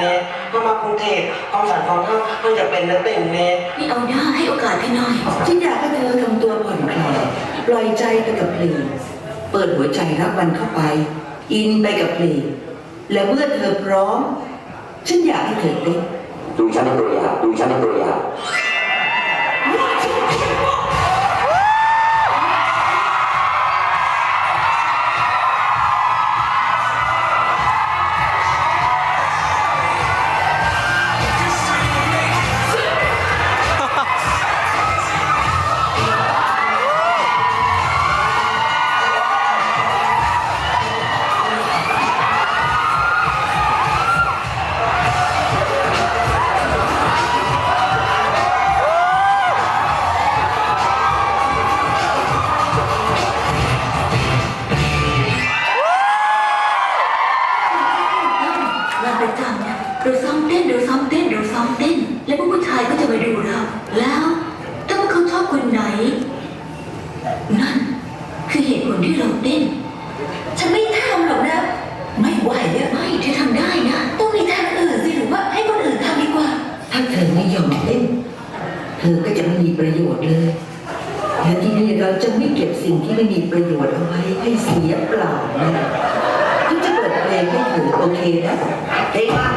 สารนักติ่งเนถ้ามากรุงเทพความฝันของท่านมันจะเป็นนักติ่งเนนี่เอาหน้าให้โอกาสพี่หน่อย ฉันอยากให้เธอทำตัวผ่อนคลายปล่อยใจไปกับเพลง เปิดหัวใจรับมันเข้าไป อินไปกับเพลง และเมื่อเธอพร้อม ฉันอยากให้เธอเต้นดูฉันเป็นตัวอย่างดูฉันเป็นตัวอย่ ซ้อมเต้นเราซ้อมเต้น และวผู้ชายก็จะมาดูเรา แล้วถ้าพวกเขาชอบคนไหน นั่นคือเหตุผลที่เราเต้น ฉันไม่ทำหรอกนะ ไม่ไหวอวไม่จะทำได้นะ ต้องมีทางอื่นสิหรือว่าให้คนอื่นทำดีกว่า ถ้าเธอไม่ยอมเต้นเธอก็จะไม่มีประโยชน์เลย และที่นี่เราจะไม่เก็บสิ่งที่ไม่มีประโยชน์เอาไว้ให้เสียเปล่านะฉันจะเปิดเพลงให้เธอโอเคนะเพลงว่า